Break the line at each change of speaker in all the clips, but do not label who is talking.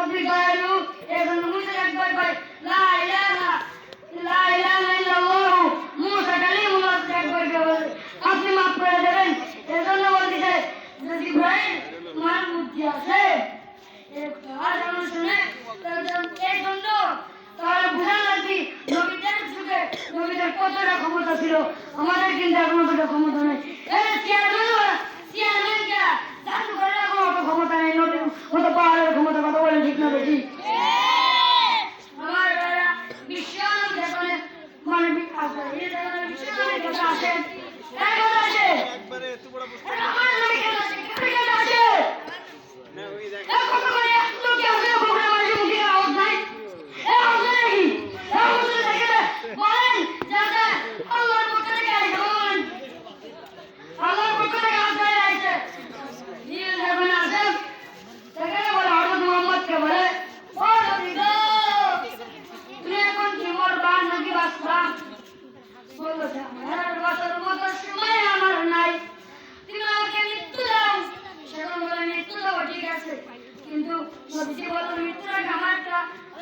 وبفعله ابن موسى الأكبر لا إله لا إله إلا الله موسى كليم করে দেবেন। এজন্য বলতেছে যদি ভাই তোমার বুদ্ধি আছে আর যেমন শুনে এই জন্য তাহলে বোঝা লাগবি নবীদের ছিল। আমাদের কিন্তু এখনও আসেন। হ্যাঁ, একবার আসেন।
একবারে এত বড়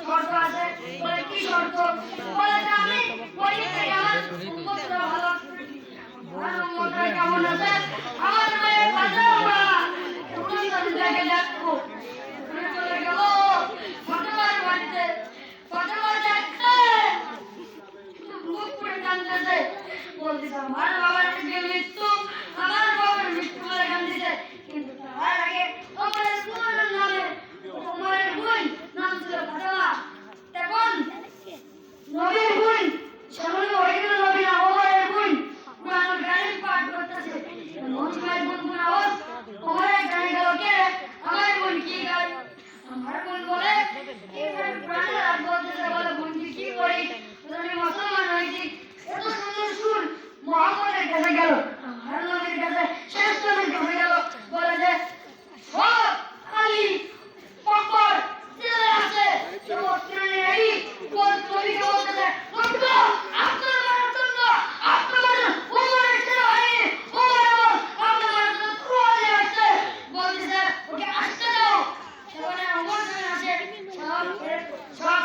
গর্ব আছে কয়েকটি শর্ত বলে আমি পরীক্ষায় আমার সব